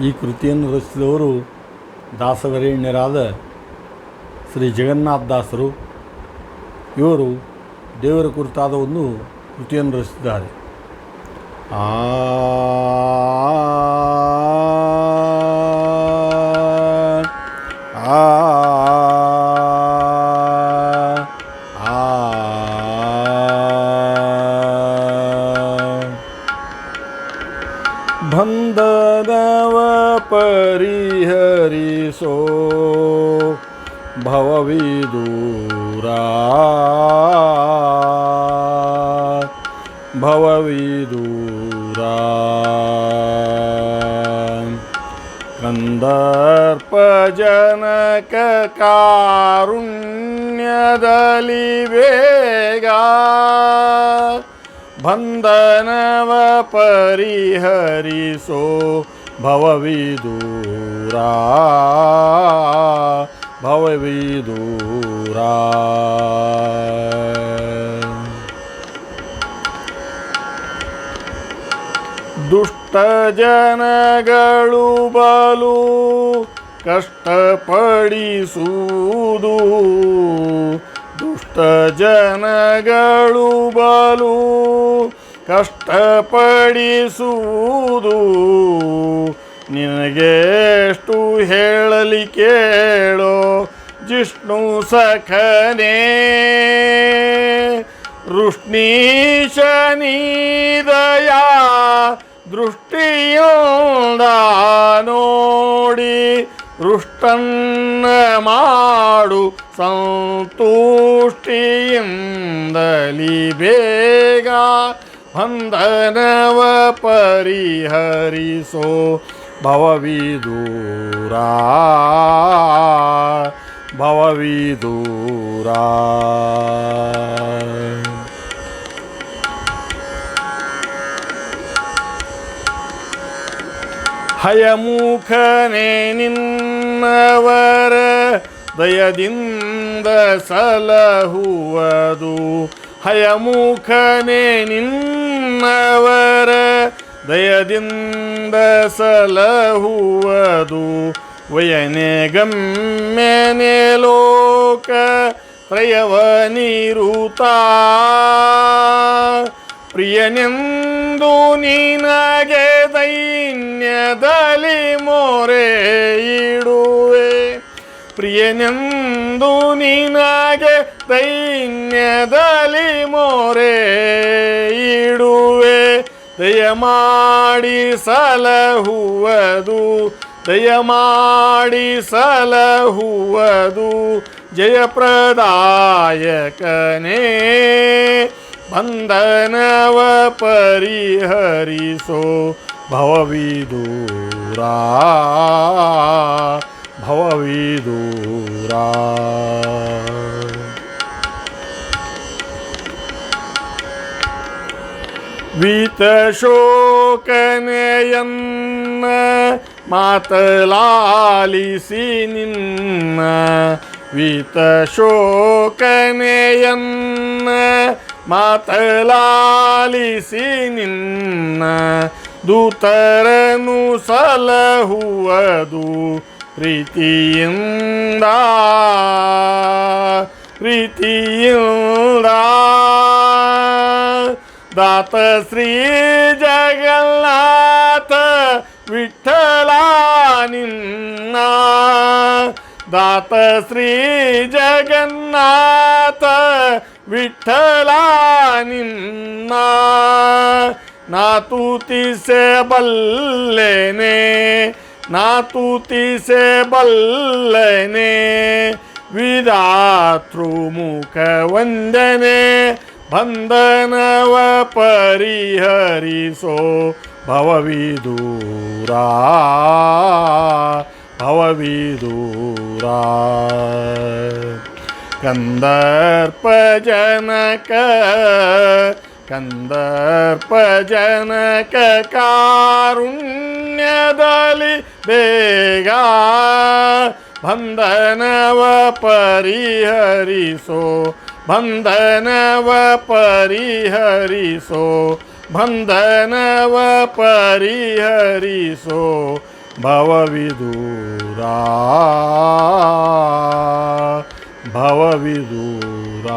ಈ ಕೃತಿಯನ್ನು ರಚಿಸಿದವರು ದಾಸವರೇಣ್ಯರಾದ ಶ್ರೀ ಜಗನ್ನಾಥ ದಾಸರು. ಇವರು ದೇವರ ಕುರಿತಾದ ಒಂದು ಕೃತಿಯನ್ನು ರಚಿಸಿದ್ದಾರೆ. ಆ ಬಂಧನವ ಪರಿಹರಿಸೋ ಭವವಿದೂರ ಭವವಿದೂರ ಕಂದರ್ಪ ಜನಕ ಕಾರುಣ್ಯದಲ್ಲಿ ಬೇಗ ಬಂಧನವ ಪರಿಹರಿಸೋ ಭವವಿದೂರ. ದುಷ್ಟ ಜನಗಳು ಬಲು ಕಷ್ಟಪಡಿಸುವುದು. ದುಷ್ಟ ಜನಗಳು ಬಲು ಕಷ್ಟಪಡಿಸುವುದು. ನಿನಗೆಷ್ಟು ಹೇಳಲಿ ಕೇಳೋ ಜಿಷ್ಣು ಸಖನೇ. ಋಷ್ಣೀಶನೀದಯ ದೃಷ್ಟಿಯಿಂದ ನೋಡಿ ರುಷ್ಟನ್ನ ಮಾಡು ಸಂತುಷ್ಟಿಯಿಂದಲಿ ಬೇಗ ಬಂಧನವ ಪರಿಹರಿಸೋ ಭವವಿದೂರ. ಭವವಿದೂರ. ಹಯಮುಖನೇ ನಿನ್ನವರ ದಯದಿಂದ ಸಲಹುವುದು. ಹಯಮುಖನೇ ನಿನ್ನವರ ದಯದಿಂದ ಸಲಹುವುದು. ವಯನೆ ಗಮ್ಯನೆ ಲೋಕ ಪ್ರಯವ ನಿರುತ. ಪ್ರಿಯನೆಂದು ನಿನಗೆ ದೈನ್ಯದಲ್ಲಿ ಮೋರೆ ಇಡುವೆ. ಪ್ರಿಯನೆಂದು ನಿನಗೆ ದೈನ್ಯದಲ್ಲಿ ಮೋರೆ ಇಡುವೆ. ದಯಮಾಡಿ ಸಲಹುವುದು ದಯಮಾಡಿ ಸಲಹುವುದು ಜಯಪ್ರದಾಯಕನೇ. ಬಂಧನವ ಪರಿಹರಿಸೋ ಭವವಿದೂರ ಭವವಿದೂರ ವೀತಶೋಕನೆಯನ್ನ ಮಾತಲಾಲಿಸಿ ನಿನ್ನ ವೀತಶೋಕನೆಯನ್ನ ಮಾತಲಾಲಿಸಿ ನಿನ್ನ ದೂತರನು ಸಲಹುವುದು ಪ್ರೀತಿಯಿಂದ. ಪ್ರೀತಿಯಿಂದ. ದಾತ ಶ್ರೀ ಜಗನ್ನಾಥ ವಿಠಲ ನಿನ್ನ. ದಾತ ಶ್ರೀ ಜಗನ್ನಾಥ ವಿಠಲ ನಿನ್ನ. ना तूती से बल लेने, ना तूती से बल लेने विधातृमुख वंदने बन्धनव परिहरिसो भवविदूरा भवविदूरा कन्दर्पजनक ಕಾರುಣ್ಯದಲ್ಲಿ ಬೇಗ ಬಂಧನವ ಪರಿಹರಿಸೋ ಬಂಧನವ ಪರಿಹರಿಸೋ ಬಂಧನವ ಪರಿಹರಿಸೋ ಭವವಿದೂರ ಭವವಿದೂರ